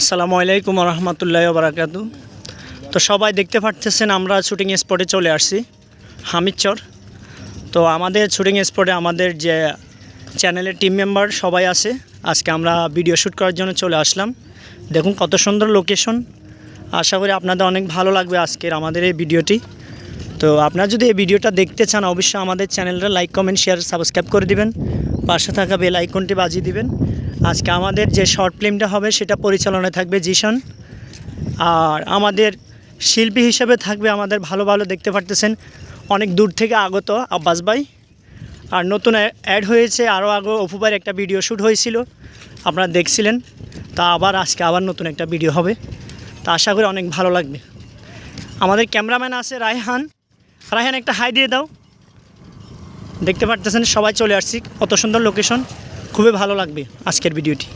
আসসালামু আলাইকুম রহমতুল্লাহ বারাকাতু তো সবাই দেখতে পাচ্ছেন আমরা শুটিং স্পটে চলে আসছি, হামিদচর। তো আমাদের শুটিং স্পটে আমাদের যে চ্যানেলের টিম মেম্বার সবাই আছে, আজকে আমরা ভিডিও শ্যুট করার জন্য চলে আসলাম। দেখুন কত সুন্দর লোকেশন আশা করি আপনাদের অনেক ভালো লাগবে আজকের আমাদের এই ভিডিওটি তো আপনারা যদি এই ভিডিওটা দেখতে চান, অবশ্যই আমাদের চ্যানেলটা লাইক কমেন্ট শেয়ার সাবস্ক্রাইব করে দিবেন। পাশে থাকা বেল আইকনটি বাজিয়ে দিবেন। আজকে আমাদের যে শর্ট ফিল্মটা হবে সেটা পরিচালনায় থাকবে জিশন। আর আমাদের শিল্পী হিসেবে থাকবে আমাদের ভালো ভালো দেখতে পারতেছেন অনেক দূর থেকে আগত আব্বাস ভাই। আর নতুন অ্যাড হয়েছে আরও আগে অপু ভাইয়ের একটা ভিডিও শ্যুট হয়েছিল, আপনারা দেখছিলেন। তা আবার আজকে আবার নতুন একটা ভিডিও হবে। তা আশা করি অনেক ভালো লাগবে। আমাদের ক্যামেরাম্যান আছে রায়হান। রায়হান, একটা হাই দিয়ে দাও। দেখতে পারতেছেন, সবাই চলে আসছি। কত সুন্দর লোকেশন খুবই ভালো লাগবে আজকের ভিডিওটি।